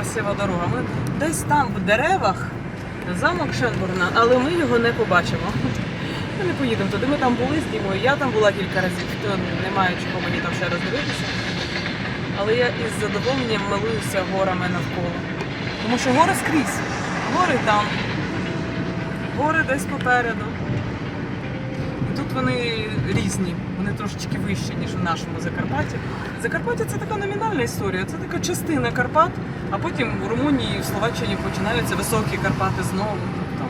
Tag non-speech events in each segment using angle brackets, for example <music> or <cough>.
красива дорога. Ми десь там в деревах замок Шенбурна, але ми його не побачимо. Ми не поїдемо туди. Ми там були з Дімою. Я там була кілька разів, то немає чого мені там ще раз дивитися. Але я із задоволенням милуюся горами навколо. Тому що гори скрізь. Гори там. Гори десь попереду. І тут вони різні, вони трошечки вищі, ніж в нашому Закарпатті. Закарпаття це така номінальна історія, це така частина Карпат, а потім в Румунії і в Словаччині починаються високі Карпати знову. Тобто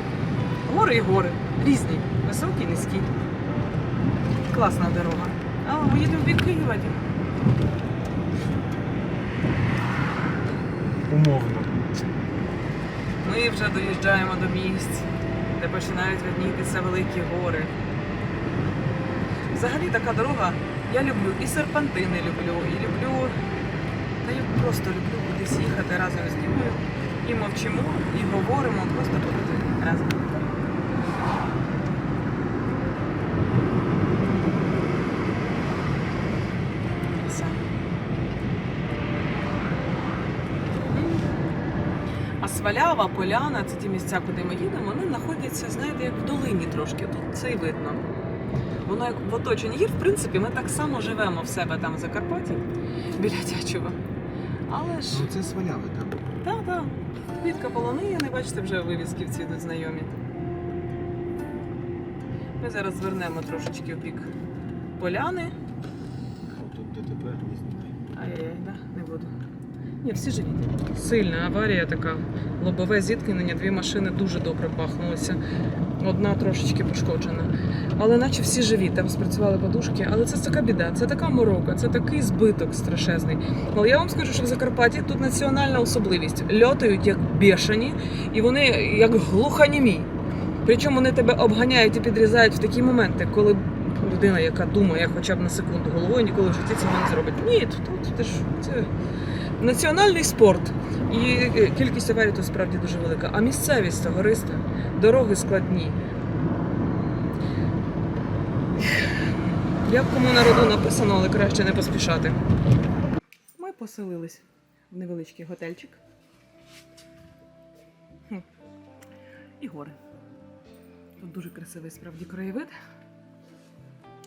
гори і гори. Різні, високі, низькі. Класна дорога. А ми їдемо в Києва. Умовно. Ми вже доїжджаємо до місць, де починають виднітися великі гори. Взагалі така дорога, я люблю і серпантини люблю, і люблю. Та я просто люблю кудись їхати разом з Дімою. І мовчимо, і говоримо, просто тут разом. Свалява, Поляна, це ті місця, куди ми їдемо, вони знаходяться, знаєте, як в долині трошки. Тут це й видно. Воно як в оточенні гір, в принципі, ми так само живемо в себе там в Закарпатті, біля Тячева. Але ж, Ну це сваляви там. так, так. Квітка полонини, бачите, вже вивіски всі тут знайомі. Ми зараз звернемо трошечки в бік поляни. Тут ДТП не знімає. Ай-яй, да, не буду. Ні, всі живі. Сильна аварія така. Лобове зіткнення, дві машини дуже добре бахнулися. Одна трошечки пошкоджена. Але наче всі живі, там спрацювали подушки. Але це така біда, це така морока, це такий збиток страшезний. Але я вам скажу, що в Закарпатті тут національна особливість. Льотають як бешені, і вони як глухонімі. Причому вони тебе обганяють і підрізають в такі моменти, коли людина, яка думає хоча б на секунду головою, ніколи в житті цього не зробить. Ні, тут ти ж це національний спорт. І е, кількість аварій тут справді дуже велика. А місцевість то гориста, дороги складні. Як кому народу написано, але краще не поспішати. Ми поселились в невеличкий готельчик. Хм. І гори. Тут дуже красивий справді краєвид.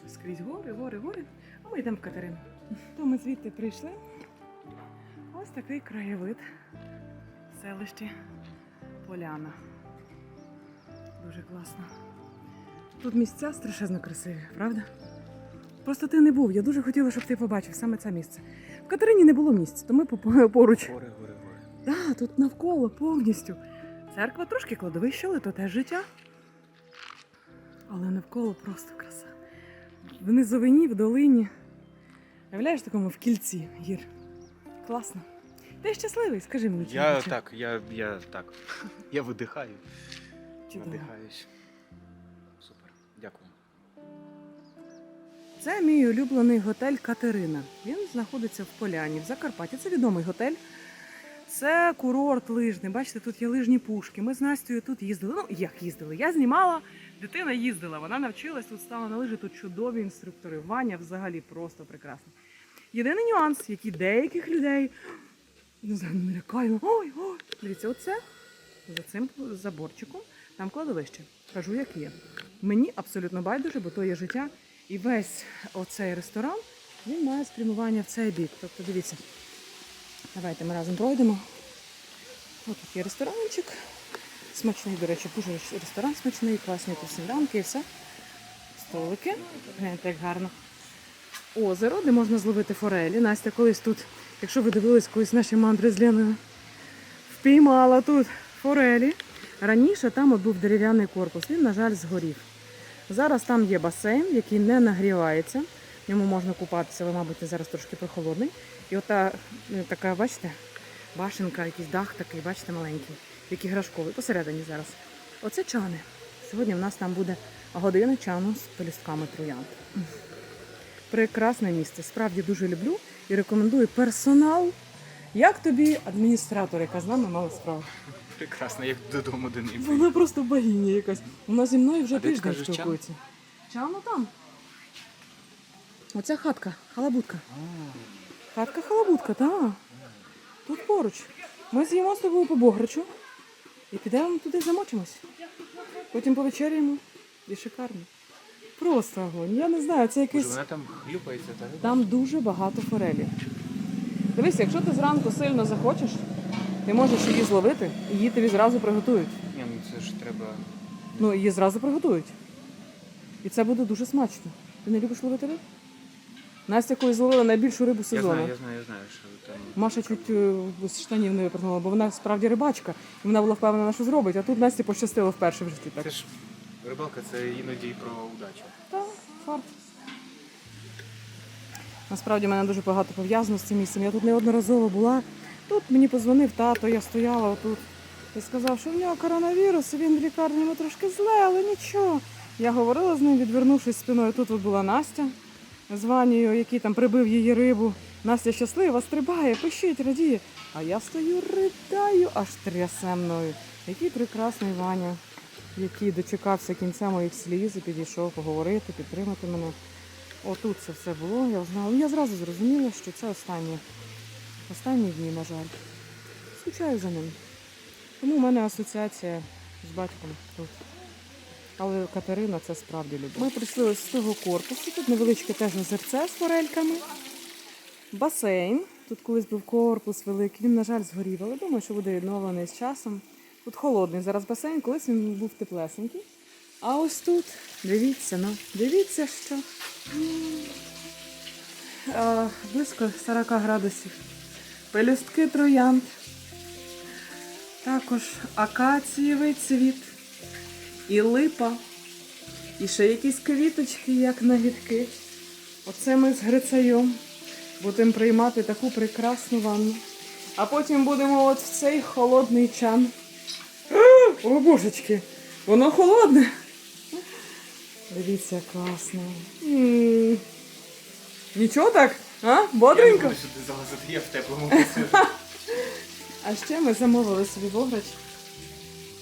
Скрізь гори, гори, гори. А ми йдемо в Катерину. То ми звідти прийшли. Ось такий краєвид в селищі Поляна. Дуже класно. Тут місця страшезно красиві, правда? Просто ти не був. Я дуже хотіла, щоб ти побачив саме це місце. В Катерині не було місця, то ми <laughs> поруч. Гори, гори, гори. Так, тут навколо повністю. Церква трошки кладовище, але то теж життя. Але навколо просто краса. В низовині, в долині. Уявляєш такому в кільці гір. Класно. Ти щасливий, скажи мені. Я чоловіче. так, я, я так. Я видихаю. Чудово. Надихаюсь. Супер. Дякую. Це мій улюблений готель Катерина. Він знаходиться в Поляні, в Закарпатті. Це відомий готель. Це курорт лижний. Бачите, тут є лижні пушки. Ми з Настю тут їздили. Ну, як їздили? Я знімала, дитина їздила. Вона навчилась, тут стала на лижі, тут чудові інструктори. Ваня взагалі просто прекрасна. Єдиний нюанс, який деяких людей не знаю, не. Ой, ой. Дивіться, оце за цим заборчиком, там кладовище. Кажу, як є. Мені абсолютно байдуже, бо то є життя. І весь оцей ресторан він має спрямування в цей бік. Тобто, дивіться, давайте ми разом пройдемо. Ось є ресторанчик. Смачний, до речі, дуже ресторан смачний, класні тут сніданки і все. Столики. Гляньте, як гарно. Озеро, де можна зловити форелі. Настя колись тут, якщо ви дивились колись наші мандри з Леною, впіймала тут форелі. Раніше там був дерев'яний корпус, він, на жаль, згорів. Зараз там є басейн, який не нагрівається. В ньому можна купатися, але, мабуть, зараз трошки прохолодний. І ота е, така, бачите, башенка, якийсь дах такий, бачите, маленький, як іграшковий, посередині зараз. Оце чани. Сьогодні в нас там буде година чану з пелюстками троянд. Прекрасне місце. Справді дуже люблю і рекомендую персонал. Як тобі адміністратор, яка з нами мала справу? Прекрасно, як додому до неї. Вона просто богиня якась. Вона зі мною вже А де ти тиждень кажеш, Чан? спілкується. Чан ну там. Оця хатка, халабутка. Хатка халабутка, так. Тут поруч. Ми з'їмо з тобою по бограчу і підемо туди замочимось. Потім повечеряємо і шикарно. Просто огонь. Я не знаю, це якийсь. вона там хлюпається, та риба. Там дуже багато форелі. Дивись, якщо ти зранку сильно захочеш, ти можеш її зловити, і її тобі зразу приготують. Ні, ну це ж треба. Ну, її зразу приготують. І це буде дуже смачно. Ти не любиш ловити рибу? Настя колись зловила найбільшу рибу Я сезону. знаю, я знаю, я знаю, що там. Маша чуть е, з штанів не випрыгнула, бо вона справді рибачка, і вона була впевнена, що зробить, а тут Насті пощастило вперше в житті. Так, Це ж рибалка, це іноді про удачу. так фарт. Насправді в мене дуже багато пов'язано з цим місцем. Я тут неодноразово була. Тут мені позвонив тато, я стояла отут і сказав, що в нього коронавірус, і він в лікарні йому трошки зле, але нічого. Я говорила з ним, відвернувшись спиною. Тут от була Настя з Ванією, який там прибив її рибу. Настя щаслива, стрибає, пишіть, радіє. А я стою, ридаю, аж трясе мною. Який прекрасний Ваня, який дочекався кінця моїх сліз і підійшов поговорити, підтримати мене. Отут це все було, я знала. Ну, Я зразу зрозуміла, що це останні, останні дні, на жаль. Скучаю за ним. Тому в мене асоціація з батьком тут. Але Катерина це справді любить. Ми прийшли з того корпусу. Тут невеличке теж озерце з форельками. Басейн. Тут колись був корпус великий. Він, на жаль, згорів, але думаю, що буде відновлений з часом. Тут холодний зараз басейн, колись він був теплесенький. А ось тут, дивіться, ну, дивіться, що. А, близько 40 градусів. Пелюстки троянд. Також акацієвий цвіт. І липа. І ще якісь квіточки, як нагідки. Оце ми з Грицеєм будемо приймати таку прекрасну ванну. А потім будемо от в цей холодний чан. О, божечки, воно холодне. Дивіться, класно. М. Нічого так? А? Я не Бодренько? буду сюди залазити, я в теплому місці. <laughs> А ще ми замовили собі вограч.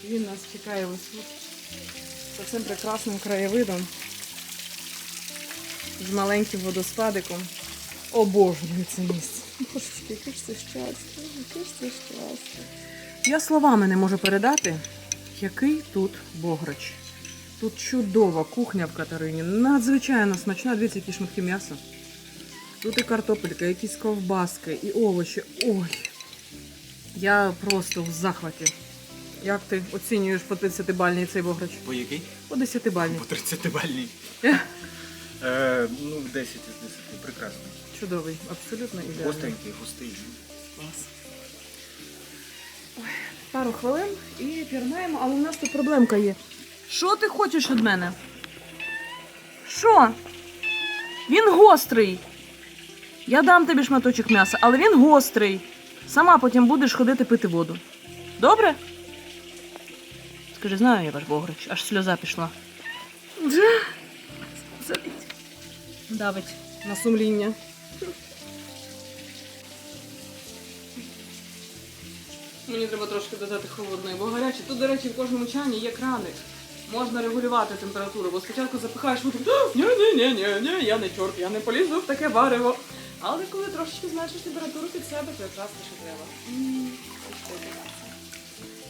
Він нас чекає ось тут. За цим прекрасним краєвидом. З маленьким водоспадиком. Обожнюю це місце. Божечки, яке ж це щастя, яке ж це щастя. Я словами не можу передати, який тут бограч. Тут чудова кухня в Катерині, надзвичайно смачна. Дивіться, які шматки м'яса. Тут і картопелька, якісь ковбаски, і овочі. Ой, я просто в захваті. Як ти оцінюєш по 30-бальній цей бограч? По який? По 10-бальній. По 30-бальній. Ех. Е, ну, 10 із 10. Прекрасно. Чудовий, абсолютно ідеальний. Гостренький, густий. Клас. Ой, пару хвилин і пірнаємо, але в нас тут проблемка є. Що ти хочеш від мене? Що? Він гострий. Я дам тобі шматочок м'яса, але він гострий. Сама потім будеш ходити пити воду. Добре? Скажи, знаю я ваш бограч, аж сльоза пішла. Давить на сумління. Мені треба трошки додати холодної, бо гаряче. Тут, до речі, в кожному чані є краник. Можна регулювати температуру, бо спочатку запихаєш воду, <gasps> ні, ні, ні, ні, ні, я не чорт, я не полізу в таке варево. Але коли трошечки зменшиш температуру під себе, то якраз те, що треба.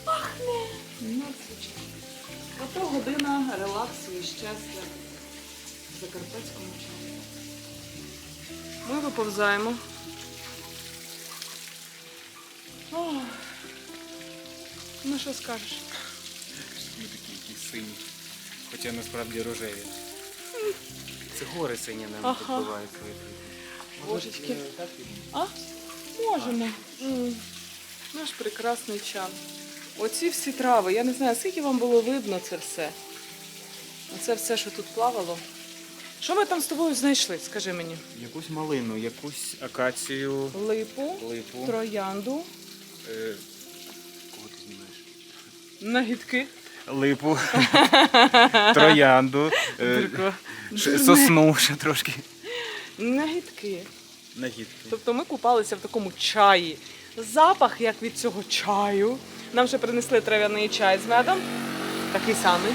Пахне! Надзвичайно. Ото година релаксу і щастя в закарпатському чаї. Ми виповзаємо. Ох. Ну що скажеш? Ми такі якісь сині. Хоча насправді рожеві. Це гори сині нам Ага. відбувають свої Божечки. А? Можемо. М. Наш прекрасний чан. Оці всі трави. Я не знаю, скільки вам було видно це все. Оце все, що тут плавало. Що ми там з тобою знайшли? Скажи мені. Якусь малину, якусь акацію, Липу, липу. троянду, Е? Нагідки. Липу, <laughs> троянду, е, Дурко. ш- сосну ще трошки. Нагідки. Нагідки. Тобто ми купалися в такому чаї. Запах, як від цього чаю. Нам ще принесли трав'яний чай з медом. Такий самий.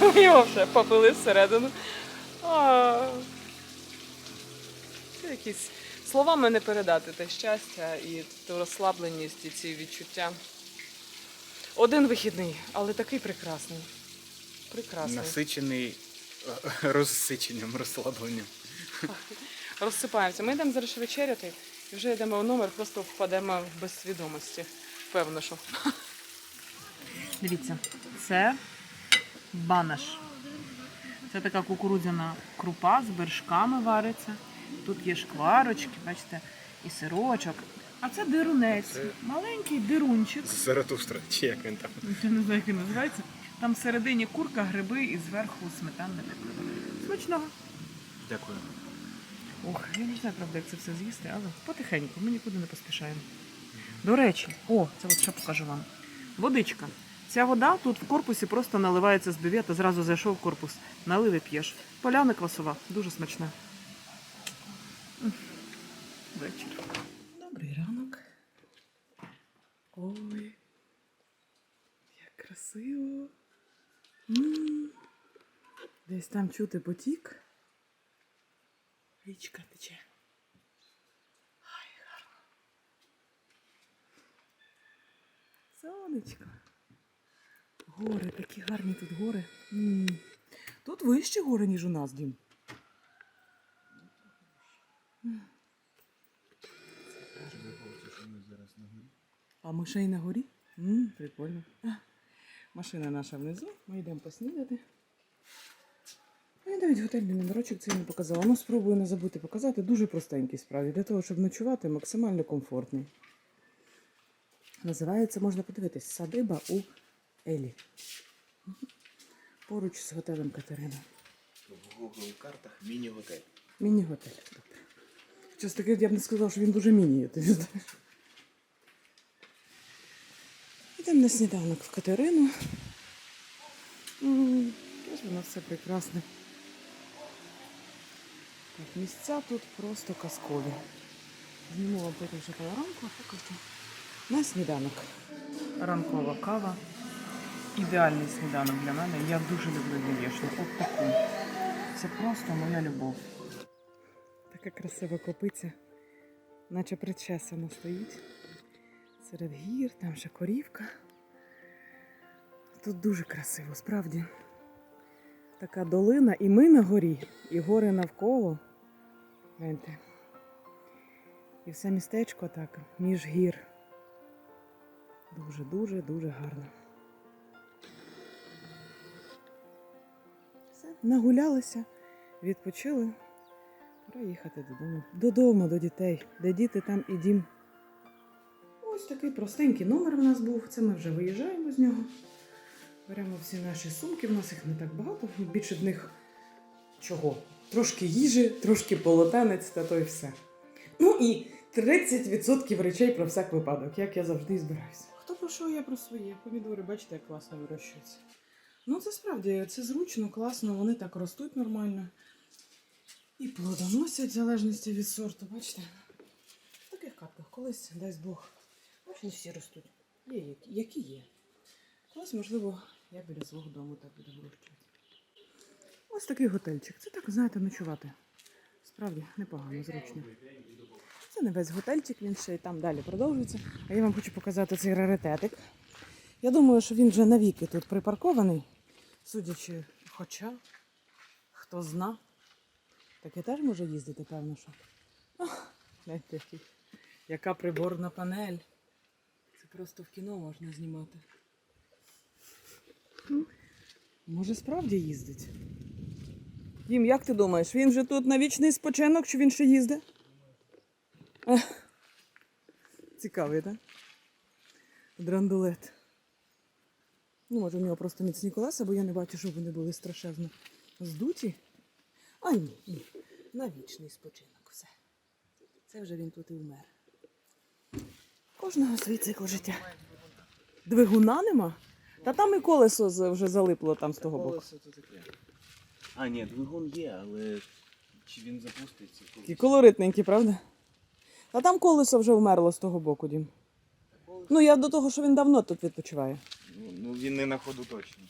<laughs> Ми його вже попили всередину. А, Це якийсь Словами не передати те щастя і ту розслабленість, і ці відчуття. Один вихідний, але такий прекрасний. Прекрасний. Насичений е, розсиченням, розслабленням. Розсипаємося. Ми йдемо зараз вечеряти і вже йдемо в номер, просто впадемо в безсвідомості. Певно, що. Дивіться, це банаш. Це така кукурудзяна крупа з вершками вариться. Тут є шкварочки, бачите, і сирочок. А це дирунець. Це- Маленький дирунчик. Заратустра, чи як він там. Я не знаю, як він називається. Там всередині курка, гриби і зверху сметанне пекло. Смачного. Дякую. Ох, я не знаю, правда, як це все з'їсти, але потихеньку, ми нікуди не поспішаємо. До речі, о, це от ще покажу вам. Водичка. Ця вода тут в корпусі просто наливається з бювета, зразу зайшов в корпус. Налив і п'єш. Поляна квасова, дуже смачна. Вечір. Ой, як красиво. М. Десь там чути потік. Річка тече. Ай, гарно. Сонечко. Гори, такі гарні тут гори. Тут вищі гори, ніж у нас, Дім. А ми ще й на горі? М, прикольно. А, Машина наша внизу, ми йдемо поснідати. Я навіть готельний номерочок цей не показала. Ну, спробую не забути показати. Дуже простенький справді. Для того, щоб ночувати, максимально комфортний. Називається, можна подивитись, садиба у Елі. Поруч з готелем Катерина. В Google картах міні-готель. Міні-готель. Добре. Щось таке, я б не сказала, що він дуже міні. Ти знаєш. Йдемо на сніданок в Катерину. Ось воно все прекрасне. Так, місця тут просто казкові. Зніму вам потім ще панорамку, а поки на сніданок. Ранкова кава. Ідеальний сніданок для мене. Я дуже люблю яєчню. От таку. Це просто моя любов. Така красива копиця, наче причесана стоїть. Серед гір, там ще корівка. Тут дуже красиво, справді. Така долина, і ми на горі, і гори навколо. Гляньте. І все містечко так, між гір. Дуже, дуже, дуже гарно. Все, нагулялися, відпочили. Пора їхати додому. Додому, до дітей. Де діти, там і дім. Ось такий простенький номер в нас був. Це ми вже виїжджаємо з нього. Беремо всі наші сумки, в нас їх не так багато. Більше в них чого? Трошки їжі, трошки полотенець та то й все. Ну і 30% речей про всяк випадок, як я завжди збираюся. Хто про що, я про своє. Помідори, бачите, як класно вирощуються. Ну, це справді це зручно, класно, вони так ростуть нормально. І плодоносять в залежності від сорту, бачите? В таких капках колись, дасть Бог. Не всі ростуть. Є, які, є. Колись, можливо, я біля свого дому так буду вирощувати. Ось такий готельчик. Це так, знаєте, ночувати. Справді непогано, зручно. Це не весь готельчик, він ще й там далі продовжується. А я вам хочу показати цей раритетик. Я думаю, що він вже навіки тут припаркований, судячи, хоча хто зна. Таке теж може їздити, певно, що. Який. яка приборна панель. Просто в кіно можна знімати. Може, справді їздить. Дім, як ти думаєш, він вже тут на вічний спочинок, чи він ще їздить? Цікавий, так? Драндулет. Ну, може, у нього просто міцні колеса, бо я не бачу, щоб вони були страшезно здуті. А ні, ні. На вічний спочинок все. Це вже він тут і вмер. Кожного свій цикл життя. Двигуна нема? Та там і колесо вже залипло там з того боку. Колесо то таке. А, ні, двигун є, але чи він запуститься? Такі колоритненькі, правда? А там колесо вже вмерло з того боку, Дім. Ну, я до того, що він давно тут відпочиває. Ну, ну він не на ходу точно.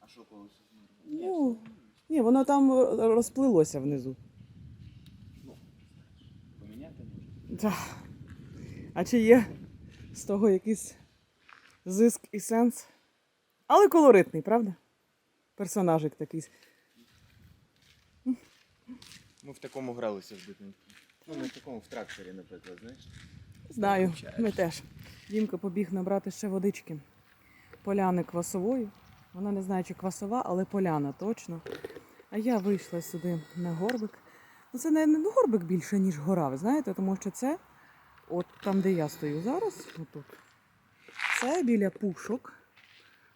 А що колесо змерло? Ну, ні, воно там розплилося внизу. Ну, Та. А чи є з того якийсь зиск і сенс? Але колоритний, правда? Персонажик такий. Ми в такому гралися в дитинстві. Ну, не в такому в тракторі, наприклад, знаєш. Знаю, ми теж. Дімка побіг набрати ще водички. Поляни квасової. Вона не знає, чи квасова, але поляна точно. А я вийшла сюди на горбик. Ну, це не, не горбик більше, ніж гора, ви знаєте, тому що це, от там, де я стою зараз, отут. Це біля пушок,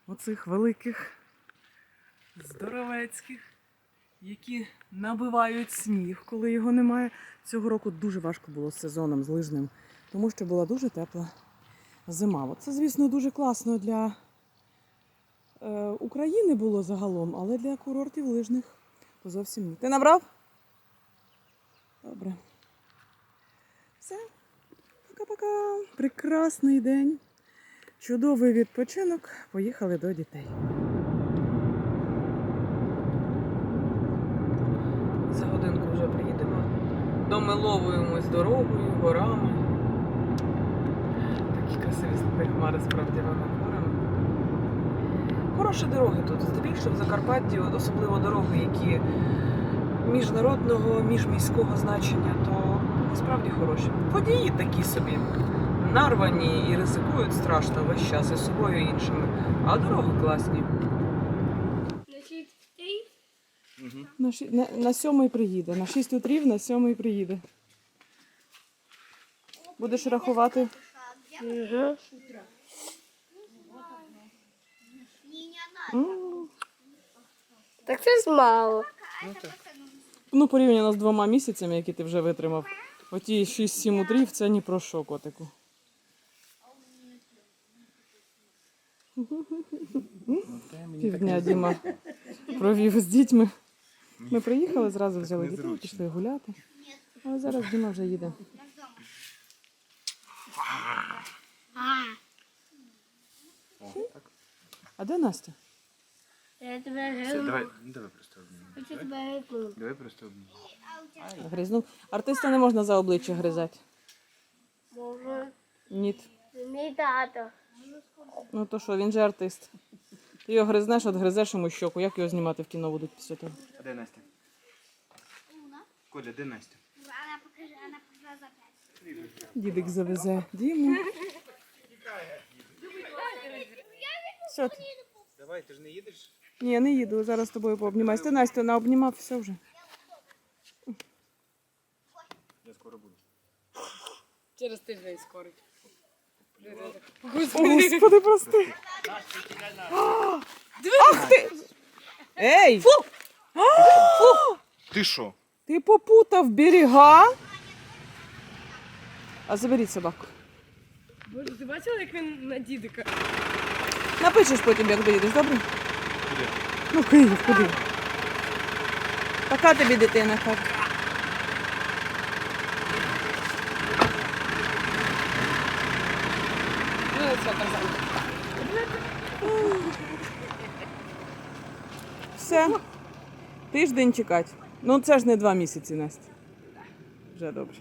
оцих великих, здоровецьких, які набивають сніг, коли його немає. Цього року дуже важко було з сезоном з лижним, тому що була дуже тепла зима. От Це, звісно, дуже класно для е, України було загалом, але для курортів лижних то зовсім ні. Ти набрав? Добре. Все. Пока-пока. Прекрасний день. Чудовий відпочинок. Поїхали до дітей. За годинку вже приїдемо. Домиловуємось дорогою, горами. Такі красиві слухай хмари справді над горами. Хороші дороги тут. Здебільшого в Закарпатті, особливо дороги, які міжнародного, міжміського значення, то насправді хороші. Водії такі собі. Нарвані і ризикують страшно весь час і собою і іншими. А дороги класні. Угу. На, ші... на, на сьомий приїде. На 6 утрів на сьомий приїде. Будеш рахувати? М, Так це ж мало. Ну, порівняно з двома місяцями, які ти вже витримав. Оті 6-7 утрів це ні про що, котику. Півдня Діма провів з дітьми. Ми приїхали, зразу взяли дітей, пішли гуляти. А зараз Діма вже їде. А де Настя? Я тебе Все, давай, ну, давай просто обнімемо. Хочу тебе. Давай просто обнімемо. Гризнув. Артиста не можна за обличчя гризати. Може, Ні. мій тато. Ну то що, він же артист. Ти його гризнеш, от гризеш йому щоку. Як його знімати в кіно будуть після того? А де Настя? Коля, де Настя? Вона покаже, вона покаже за п'ять. Дідик завезе Діму. Ти? Давай, ти ж не їдеш? Ні, не їду, зараз з тобою пообнімаюсь. Ти Настя наобнімав, все вже. Скоро буду. Через тиждень скорить. О, Господи, прости. Ах ти! Ей! Ти що? Ти попутав берега. А заберіть собаку. Боже, ти бачила, як він на дідика? Напишеш потім, як доїдеш, добре? Куди? Ну, Київ, куди? Така тобі дитина каже. Ну, це казав. Все. Тиждень чекати. Ну це ж не два місяці, Настя. Вже добре.